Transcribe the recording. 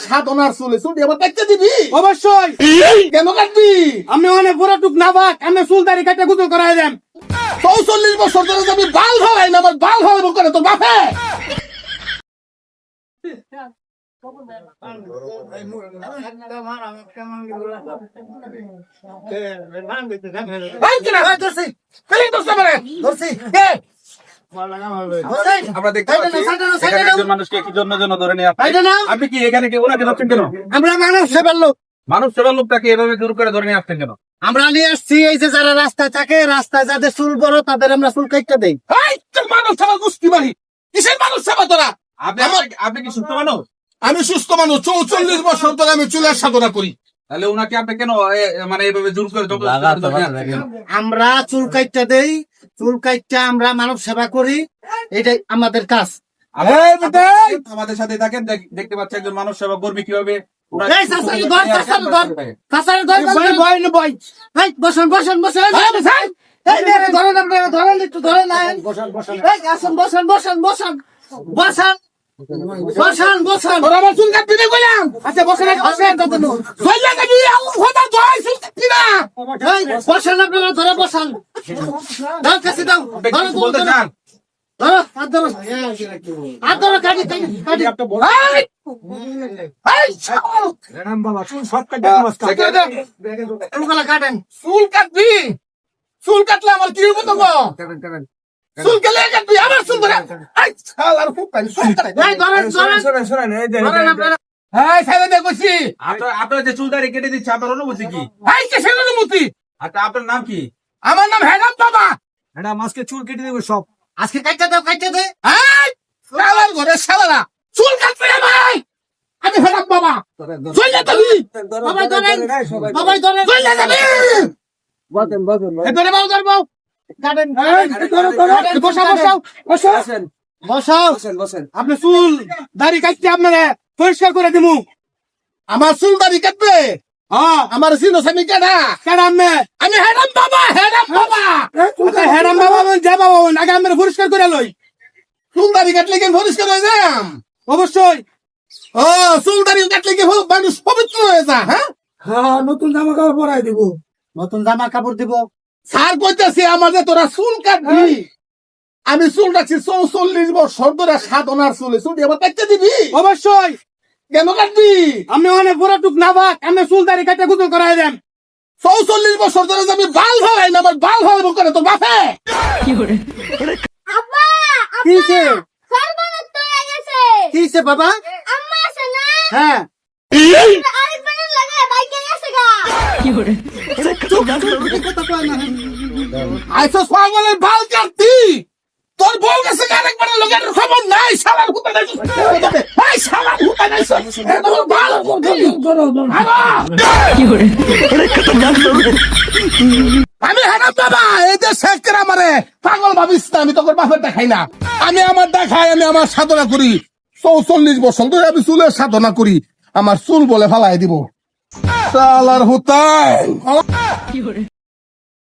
সাধনার চলে চুটি আবার কাটতে দিবি অবশ্যই কেন কাটবি আমি অনেক বড় টুক না বাক আমি চুল দাড়ি কাটে গুজল করাই দেন চৌচল্লিশ বছর ধরে আমি বাল ভালাই না আমার বাল ভালাবো করে তোর বাপে ধরছি ধরছে মানে আমরা দেখতে পাচ্ছি নাও, সাইডে নাও, সাইডে এখানে একজন মানুষকে কি জন্য জন্য ধরে নিয়ে আসছে। সাইডে নাও। আপনি কি এখানে কি ওনাকে ধরছেন কেন? আমরা মানব সেবার লোক। মানুষ সেবার লোকটাকে এভাবে দূর করে ধরে নিয়ে আসছেন কেন? আমরা নিয়ে আসছি এই যে যারা রাস্তায় থাকে রাস্তায় যাদের চুল বড় তাদের আমরা চুল কাটতে দেই। এই মানুষ সেবা কিসের মানুষ সেবা তোরা? আপনি আপনি কি সুস্থ মানুষ? আমি সুস্থ মানুষ চৌচল্লিশ বছর ধরে আমি চুলের সাধনা করি। তাহলে ওনাকে আপনি কেন মানে এইভাবে জোর করে? আমরা চুল কাটতে দেই চুল কাটতে আমরা মানব সেবা করি এটাই আমাদের কাজ। আমাদের সাথে থাকেন দেখতে পাচ্ছি একজন মানুষ সেবা করবে কীভাবে। আপনার বসেন বসেন বসেন ধরেন আপনি ধরেন একটু ধরেন আসেন বসেন বসেন বসেন। বসেন। বসেন বসেন। আমার চুল কাটবি না কইলাম আচ্ছা বসেন বসেন তো তুমি চলে যাবি আল্লাহ খোদা জয় চুল কাটবি না এই বসেন আপনারা ধরে বসেন। দাও কাছে দাও। চুল। কাটবি? চুল কাটলে আমার কি হইব তো চুল কাটলে কাটবি? আমার চুল ধরে এই শালার ফুটানি চুল কাটে। এই ধরেন। ধরেন ধরেন আপনারা। এই সাইডে দে আপনার আপনার যে চুলদারি কেটে দিচ্ছে আপনার কি? কিসের অনুমতি আচ্ছা আপনার নাম কি? আমার নাম হেরাম বাবা। আজকে কাটতে দাও কাটতে দে। শালার ঘরে শালারা। চুল কাটবি না ভাই। আমি হেরাম বাবা। চলে যাবি। সবাই ধরেন সবাই ধরেন। চলে যাবি। এই ধরে বাবু ধরে বাবু। কাটেন। কাটেন, বসাও বসাও। বসাও। বসাও আপনি চুল দাড়ি কাটতে আপনারা পরিষ্কার করে দিমু। আমার চুল দাড়ি কাটবে। হ্যাঁ। আমার সিনো সামি কেডা? কেন আমি হেরাম বাবা হেরাম বাবা। আচ্ছা, হেরাম বাবা যা বাবা আগে আমরা পরিষ্কার করে লই। চুল দাড়ি কাটলে কি পরিষ্কার হয়ে যাম? অবশ্যই। ও চুল দাড়ি কাটলে কি মানুষ পবিত্র হয়ে যা হ্যাঁ? নতুন জামা কাপড় পরাই দিব। নতুন জামা কাপড় দিব। স্যার কইতেছে আমাদের তোরা চুল কাটবি। আমি চুল রাখছি চৌচল্লিশ বছর ধরে সাধনার চুলে। চুটি আবার কাটতে দিবি? অবশ্যই। কেন কাটবি আমি অনেক বড় টুক না বাক আমি চুল দাড়ি কাটে গুজল করাই দেন চৌচল্লিশ বছর ধরে আমি বাল ভালাই না আমার বাল ভালাবো করে তোর বাপে আব্বা কি হইছে? সর্বনাশ হয়ে গেছে কি হইছে বাবা হ্যাঁ আরেকবারের লাগে বাইকে গেছে গা আইসো পাগলের বাল কাটতি তোর বউ গেছে আরেকবার লোকের খবর নাই, শালার হুতা নাই। শালার হুতা নাই এ তোর বাল আমি হারাম বাবা, এই যে শেখ করে আমারে পাগল ভাবিস না, আমি তোর বাপের দেখাই না। আমি আমার দেখাই, আমি আমার সাধনা করি। চৌচল্লিশ বছর ধরে আমি চুলের সাধনা করি। আমার চুল বলে ফালাই দিব। হুতাই